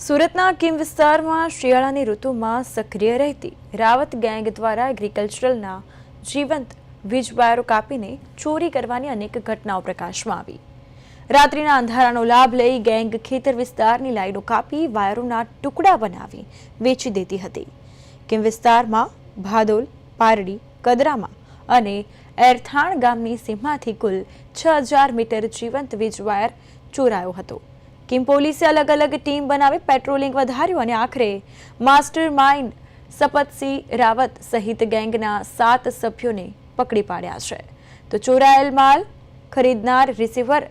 સુરતના કિમ વિસ્તારમાં શિયાળાની ઋતુમાં સક્રિય રહેતી રાવત ગેંગ દ્વારા એગ્રીકલ્ચરલના જીવંત વીજ વાયરો કાપીને ચોરી કરવાની અનેક ઘટનાઓ પ્રકાશમાં આવી. રાત્રિના અંધારાનો લાભ લઈ ગેંગ ખેતર વિસ્તારની લાઈનો કાપી વાયરોના ટુકડા બનાવી વેચી દેતી હતી. કિમ વિસ્તારમાં ભાદોલ, પારડી, કદરામાં અને એરથાણ ગામની સીમાથી કુલ છ હજાર મીટર જીવંત વીજ વાયર ચોરાયો હતો. કિમ પોલીસે અલગ અલગ ટીમ બનાવી પેટ્રોલિંગ વધાર્યું અને આખરે માસ્ટર માઇન્ડ સપતસિંહ રાવત સહિત ગેંગના સાત સભ્યોને પકડી પાડ્યા છે. તો ચોરાયેલ માલ ખરીદનાર રિસીવર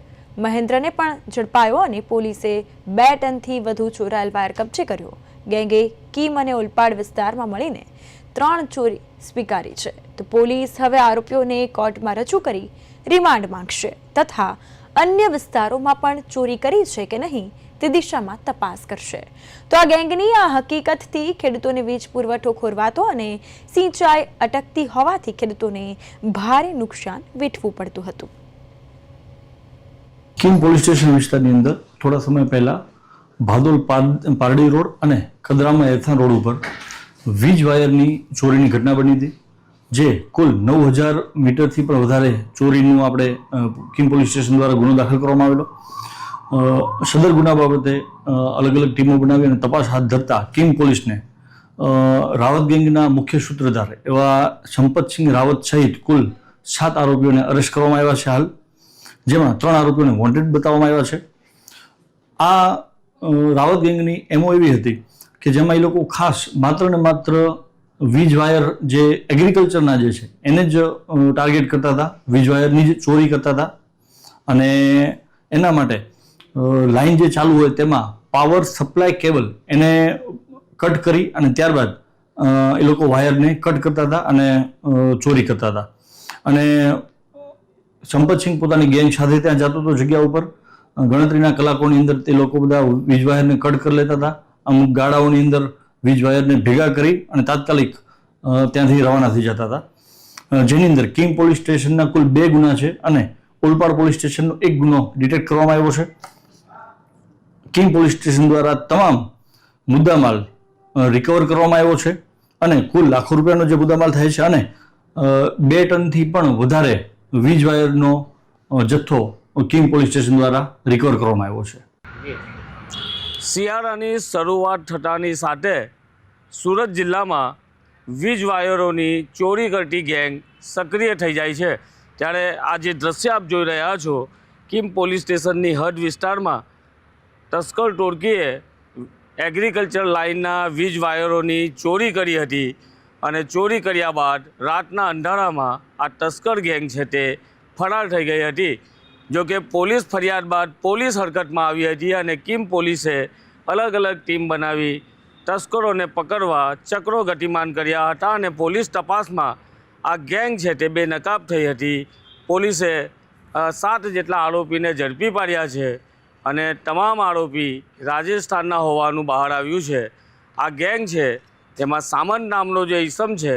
મહેન્દ્રને પણ ઝડપાયો અને પોલીસે બે ટનથી વધુ ચોરાયેલ વાયર કબજે કર્યો. ગેંગે કીમ અને ઉલપાડ વિસ્તારમાં મળીને ત્રણ ચોરી સ્વીકારી છે. તો પોલીસ હવે આરોપીઓને કોર્ટમાં રજૂ કરી રિમાન્ડ માંગશે તથા અન્ય વિસ્તારોમાં પણ ચોરી કરી છે કે નહીં તે દિશામાં તપાસ કરશે. તો આ ગેંગની આ હકીકતથી ખેડૂતોને વીજ પુરવઠો ખોરવાતો અને સિંચાઈ અટકતી હોવાથી ખેડૂતોને ભારે નુકસાન વેઠવું પડતું હતું. કિમ પોલીસ સ્ટેશન વિસ્તારની અંદર થોડા સમય પહેલા ભાદોલ પાર- પારડી રોડ અને કદરામાં એરથાણ રોડ ઉપર વીજ વાયરની ચોરીની ઘટના બની હતી. જે કુલ નવ હજાર મીટરથી પણ વધારે ચોરીનું આપણે કિમ પોલીસ સ્ટેશન દ્વારા ગુનો દાખલ કરવામાં આવેલો. સદર ગુના બાબતે અલગ અલગ ટીમો બનાવી અને તપાસ હાથ ધરતા કિમ પોલીસને રાવત ગેંગના મુખ્ય સૂત્રધાર એવા સંપતસિંહ રાવત સહિત કુલ સાત આરોપીઓને અરેસ્ટ કરવામાં આવ્યા છે હાલ. જેમાં ત્રણ આરોપીઓને વોન્ટેડ બતાવવામાં આવ્યા છે. આ રાવત ગેંગની એમઓ એવી હતી કે જેમાં એ લોકો ખાસ માત્ર ને માત્ર વીજ વાયર જે એગ્રીકલ્ચરના જે છે, એને જ ટાર્ગેટ કરતા હતા. વીજ વાયરની જ ચોરી કરતા હતા. અને એના માટે લાઇન જે ચાલુ હોય તેમાં પાવર સપ્લાય કેબલ એને કટ કરી અને ત્યારબાદ એ લોકો વાયરને કટ કરતા હતા અને ચોરી કરતા હતા. અને સંપતસિંહ પોતાની ગેંગ સાથે ત્યાં જતો હતો જગ્યા ઉપર. ગણતરીના કલાકોની અંદર તે લોકો બધા વીજ વાયરને કટ કરી લેતા હતા. અમુક ગાડાઓની અંદર વીજ વાયરને ભેગા કરી અને તાત્કાલિક ત્યાંથી રવાના થઈ જતા હતા. જેની અંદર કિંગ પોલીસ સ્ટેશનના કુલ બે ગુના છે અને ઓલપાડ પોલીસ સ્ટેશનનો એક ગુનો ડિટેક્ટ કરવામાં આવ્યો છે. કિંગ પોલીસ સ્ટેશન દ્વારા તમામ મુદ્દામાલ રિકવર કરવામાં આવ્યો છે અને કુલ લાખો રૂપિયાનો જે મુદ્દામાલ થાય છે અને બે ટનથી પણ વધારે વીજ વાયરનો જથ્થો કિંગ પોલીસ સ્ટેશન દ્વારા રિકવર કરવામાં આવ્યો છે. શિયાળાની શરૂઆત થતાની સાથે સુરત જિલ્લામાં વીજ વાયરોની ચોરી કરતી ગેંગ સક્રિય થઈ જાય છે. ત્યારે આ જે દ્રશ્ય આપ જોઈ રહ્યા છો, કિમ પોલીસ સ્ટેશનની હદ વિસ્તારમાં તસ્કર ટોળકીએ એગ્રીકલ્ચર લાઇનના વીજ વાયરોની ચોરી કરી હતી અને ચોરી કર્યા બાદ રાતના અંધારામાં આ તસ્કર ગેંગ છે તે ફરાર થઈ ગઈ હતી. જો કે પોલીસ ફરિયાદ બાદ પોલીસ હરકતમાં આવી હતી અને કિમ પોલીસે અલગ અલગ ટીમ બનાવી તસ્કરોને પકડવા ચક્રો ગતિમાન કર્યા હતા અને પોલીસ તપાસમાં આ ગેંગ છે તે બેનકાબ થઈ હતી. પોલીસે સાત જેટલા આરોપીને ઝડપી પાડ્યા છે અને તમામ આરોપી રાજસ્થાનના હોવાનું બહાર આવ્યું છે. આ ગેંગ છે તેમાં સામંત નામનો જે ઈસમ છે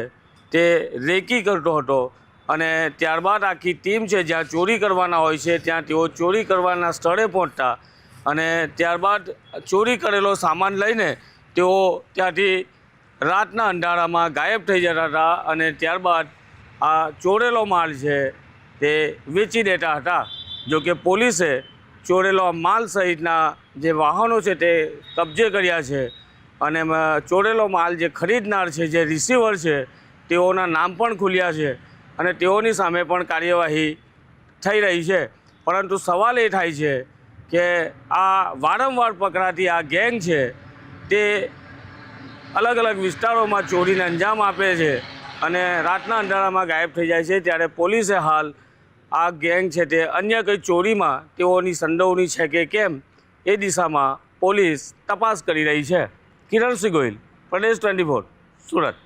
તે રેકી કરતો હતો અને ત્યારબાદ આખી ટીમ છે જ્યાં ચોરી કરવાના હોય છે, ત્યાં તેઓ ચોરી કરવાના સ્થળે પહોંચતા અને ત્યારબાદ ચોરી કરેલો સામાન લઈને તેઓ ત્યાંથી રાતના અંધારામાં ગાયબ થઈ જતા હતા અને ત્યારબાદ આ ચોરેલો માલ છે તે વેચી દેતા હતા. જો કે પોલીસે ચોરેલો માલ સહિતના જે વાહનો છે તે કબજે કર્યા છે અને ચોરેલો માલ જે ખરીદનાર છે, જે રિસીવર છે, તેઓના નામ પણ ખુલ્યા છે. અને તેઓની સામે પણ કાર્યવાહી થઈ રહી છે. પરંતુ સવાલ એ થાય છે કે આ વારંવાર પકડાતી આ ગેંગ છે તે અલગ અલગ વિસ્તારોમાં ચોરીને અંજામ આપે છે અને રાતના અંધારામાં ગાયબ થઈ જાય છે ત્યારે પોલીસે હાલ આ ગેંગ છે તે અન્ય કંઈ ચોરીમાં તેઓની સંડોવણી છે કે કેમ એ દિશામાં પોલીસ તપાસ કરી રહી છે. કિરણ સિંહ ગોહિલ, પ્રદેશ ટ્વેન્ટી ફોર, સુરત.